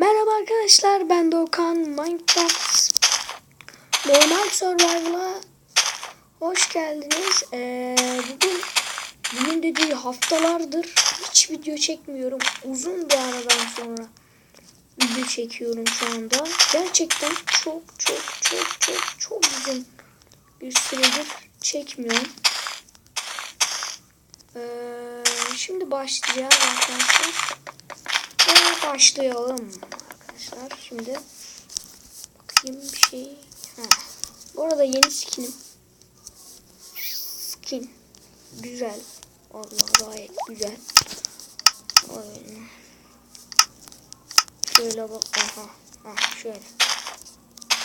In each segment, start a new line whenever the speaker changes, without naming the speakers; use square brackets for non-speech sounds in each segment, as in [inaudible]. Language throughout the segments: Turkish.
Merhaba arkadaşlar ben Doğukan Minecraft Normal Survival'a hoş geldiniz. Ee, bugün bugün dediği haftalardır hiç video çekmiyorum. Uzun bir aradan sonra video çekiyorum şu anda. Gerçekten çok çok çok çok çok uzun bir süredir çekmiyorum. Ee, şimdi başlayacağız arkadaşlar. Başlayalım arkadaşlar. Şimdi bakayım bir şey. Ha. Bu arada yeni skinim. Skin. Güzel. Vallahi gayet güzel. Aynen. Şöyle bak. Aha. Aha şöyle.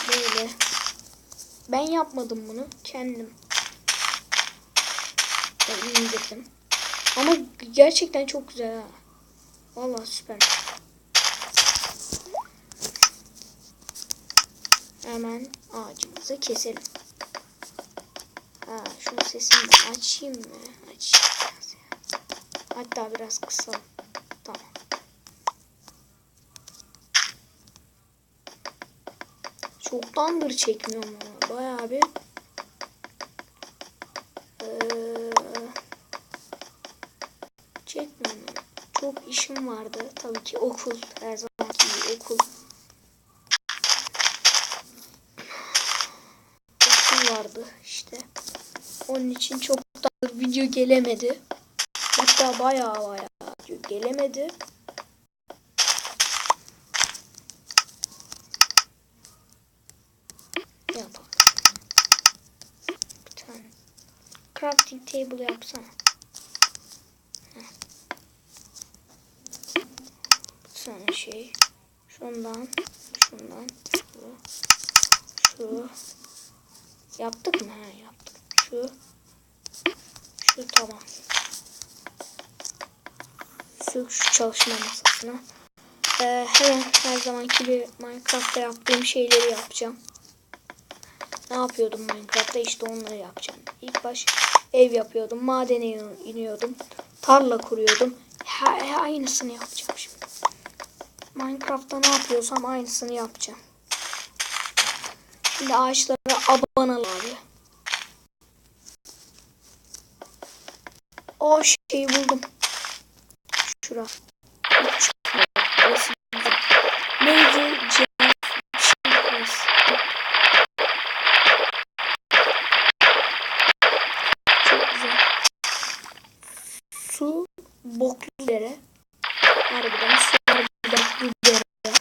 Böyle. Ben yapmadım bunu. Kendim. Ben indirdim. Ama gerçekten çok güzel ha. Vallahi süper. Hemen ağacımızı keselim. Ha, şunun sesini de açayım mı? Açayım biraz. Hatta biraz kısalım. Tamam. Çoktandır çekmiyorum ama bayağı bir ee, çekmiyorum. Çok işim vardı. Tabii ki okul. Her zamanki gibi. Okul vardı işte. Onun için çok da video gelemedi. Hatta bayağı bayağı video gelemedi. Yapalım. Bir crafting table yapsana. tane şey. Şundan, şundan, şu, şu. Yaptık mı? Ha, yaptık. Şu, şu tamam. Şu, şu çalışma masasına. Ee, hemen her zamanki gibi Minecraft'ta yaptığım şeyleri yapacağım. Ne yapıyordum Minecraft'ta? İşte onları yapacağım. İlk baş ev yapıyordum. Madene iniyordum. Tarla kuruyordum. Ha, aynısını yapacağım şimdi. Minecraft'ta ne yapıyorsam aynısını yapacağım. Şimdi ağaçlara abone abi. O şeyi buldum. Şura. Neydi? Güzel. Su boklu dere. Harbiden su boklu dere.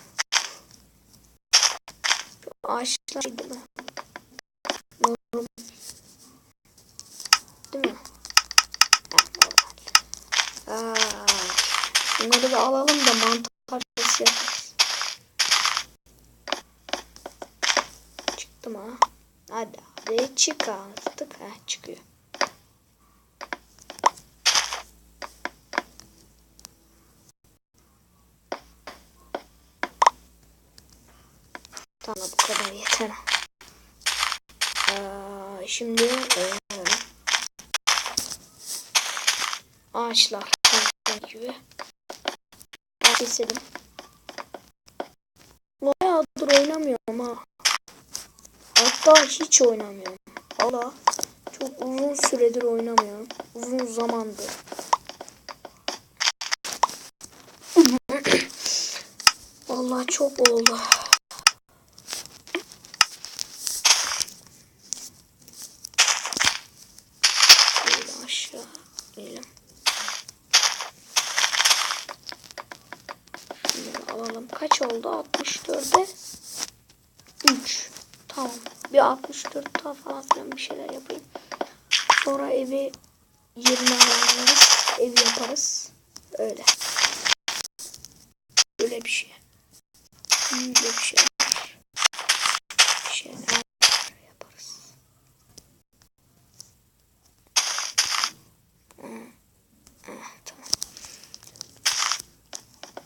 Ağaçlar değil mi? Normal. Değil mi? Aa, bunları da alalım da mantar parçası yaparız. Çıktı mı? Hadi hadi çık artık. Heh, çıkıyor. Tamam bu kadar yeter. Ee, şimdi e, ağaçlar gibi keselim. Bayağıdır oynamıyorum ha. Hiç oynamıyorum. Valla çok uzun süredir oynamıyorum. Uzun zamandır. [coughs] Vallahi çok oldu. Alalım. Kaç oldu? 64'e 3. Tamam. Bir 64 daha falan filan bir şeyler yapayım. Sonra evi yerine ayarlarız. Ev yaparız. Öyle. Böyle bir şey. Böyle bir şey. Yaparız.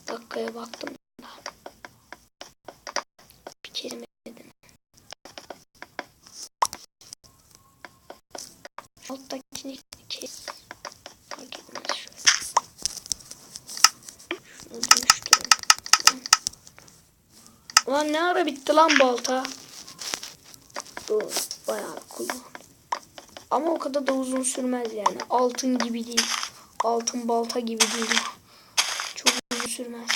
Dakikaya baktım da. Bir kelime dedim. Alttakini kes. Fark etmez şöyle. Şunu dönüştürün. Ulan ne ara bitti lan balta? Dur bayağı kullan. Ama o kadar da uzun sürmez yani. Altın gibi değil. Altın balta gibi değil. Çok uzun sürmez.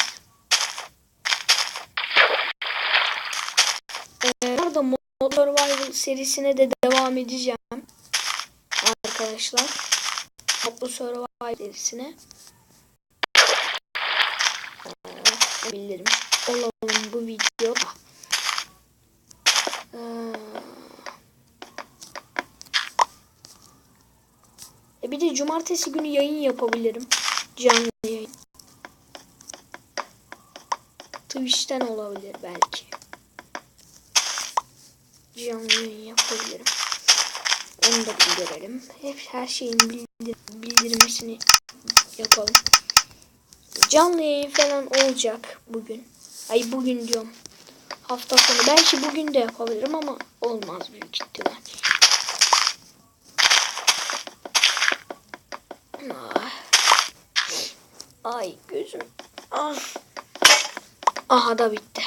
Ee, Mod Survival serisine de devam edeceğim. Arkadaşlar. Modlu Survival serisine. Ee, bilirim. Olalım bu videoda. Ee, Cumartesi günü yayın yapabilirim. Canlı yayın. Twitch'ten olabilir belki. Canlı yayın yapabilirim. Onu da bildirelim. Hep her şeyin bildir bildirmesini yapalım. Canlı yayın falan olacak bugün. Ay bugün diyorum. Hafta sonu. Belki bugün de yapabilirim ama olmaz büyük ihtimal. Ah. Ay gözüm. Ah. Aha da bitti.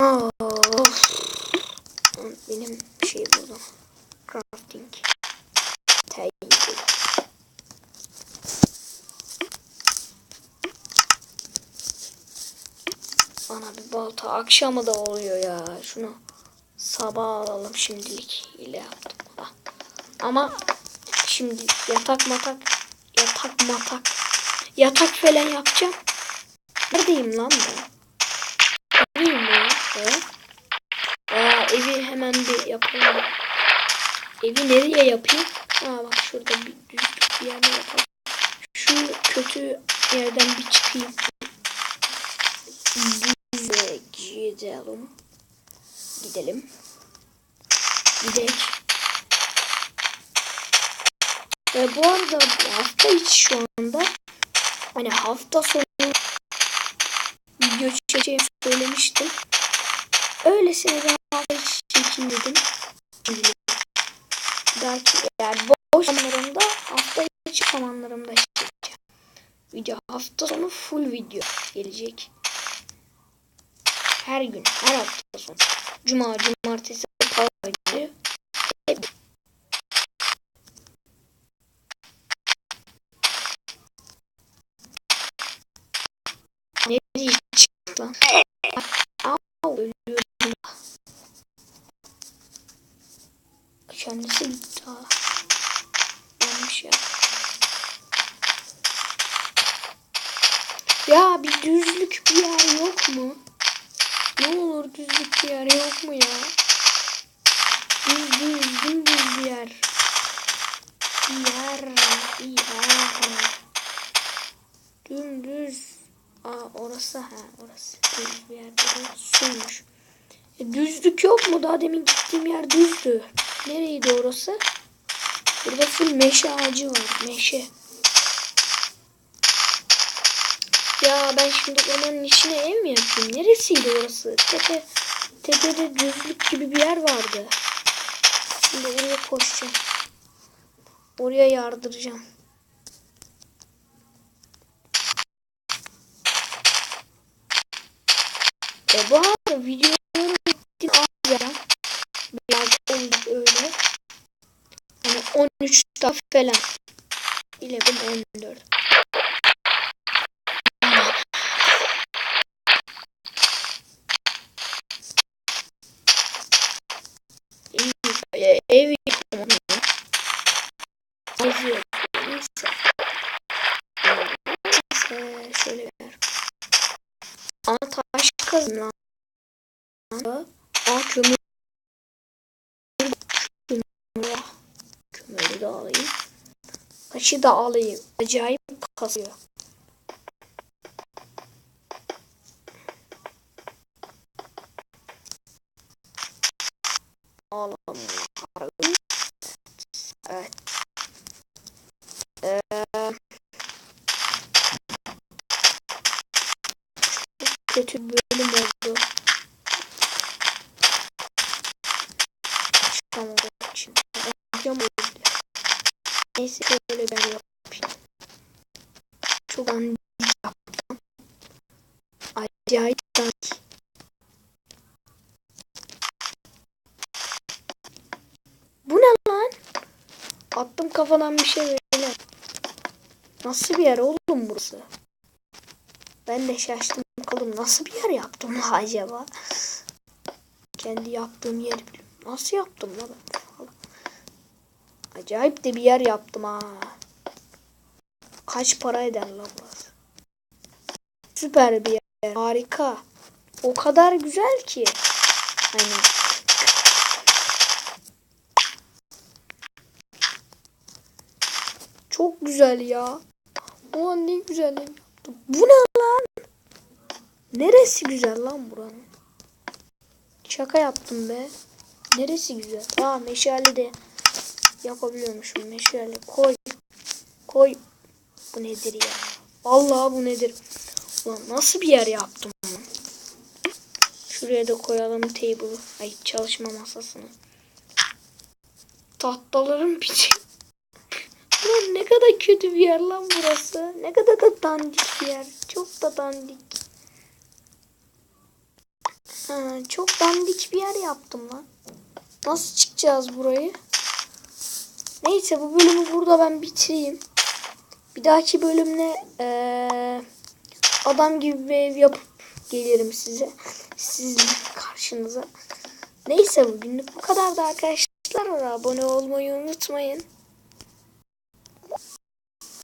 Of. Benim şey buldum. Crafting. Table. Bana bir balta akşamı da oluyor ya. Şunu sabah alalım şimdilik. ile yaptım. Ama şimdi yatak matak yatak matak yatak falan yapacağım. Neredeyim lan ben? Neredeyim ben? Aa, evi hemen bir yapalım. Evi nereye yapayım? Aa bak şurada bir düzlük bir yerde yapalım. Şu kötü yerden bir çıkayım. Bize gidelim. Gidelim. Gidelim. Ve bu arada hafta içi şu anda hani hafta sonu video çekeceğimi söylemiştim. Öylesine bir hafta içi çekeyim dedim. Belki yani boş zamanlarımda hafta içi zamanlarımda çekeceğim. Video hafta sonu full video gelecek. Her gün, her hafta sonu. Cuma, cumartesi, pazar günü. Hep Nereye çıktı lan? Au, ölüyorum. Kendisi gitti ha. Ya. Ya bir düzlük bir yer yok mu? Ne olur düzlük bir yer yok mu ya? Düz düz dümdüz bir yer. Bir yer. Bir yer. Aa orası ha orası. Düz bir yer. Orası suymuş. E, düzlük yok mu? Daha demin gittiğim yer düzdü. Nereydi orası? Burada full meşe ağacı var. Meşe. Ya ben şimdi ormanın içine ev mi yapayım? Neresiydi orası? Tepe, tepede düzlük gibi bir yer vardı. Şimdi oraya koşacağım. Oraya yardıracağım. E bu arada videoların bittiğini alacağım. Biraz oldu öyle. Hani 13 daha falan. 11, 14. İyi, e, ev yapamam ya. Neyse. Neyse. Neyse. Şöyle ver. Ama lan. Aa kömür. Kömür. Kömürü de alayım. Taşı da alayım. Acayip kasıyor. Alalım. Evet. Ee, kötü bir bölüm oldu. Çıkamadım için. Öldü. Neyse böyle ben yapayım. Çok andik yaptım. Acayip dandik. Bu ne lan? Attım kafadan bir şey böyle. Nasıl bir yer oğlum burası? Ben de şaştım kaldım. Nasıl bir yer yaptım acaba? Kendi yaptığım yer. Nasıl yaptım la ben. Acayip de bir yer yaptım ha. Kaç para eder la burası? Süper bir yer. Harika. O kadar güzel ki. Hani Çok güzel ya. Ulan ne güzel yaptım. Bu ne lan? Neresi güzel lan buranın? Şaka yaptım be. Neresi güzel? Aa meşale de yapabiliyormuşum. Meşale koy. Koy. Bu nedir ya? Vallahi bu nedir? Ulan nasıl bir yer yaptım? lan? Şuraya da koyalım table'ı. Ay çalışma masasını. Tahtaların piçi. Ulan ne kadar kötü bir yer lan burası. Ne kadar da dandik bir yer. Çok da dandik. Ha, çok dandik bir yer yaptım lan. Nasıl çıkacağız burayı? Neyse bu bölümü burada ben bitireyim. Bir dahaki bölümde eee, adam gibi bir ev yapıp gelirim size. Sizin karşınıza. Neyse bugünlük bu kadar da arkadaşlar. Abone olmayı unutmayın.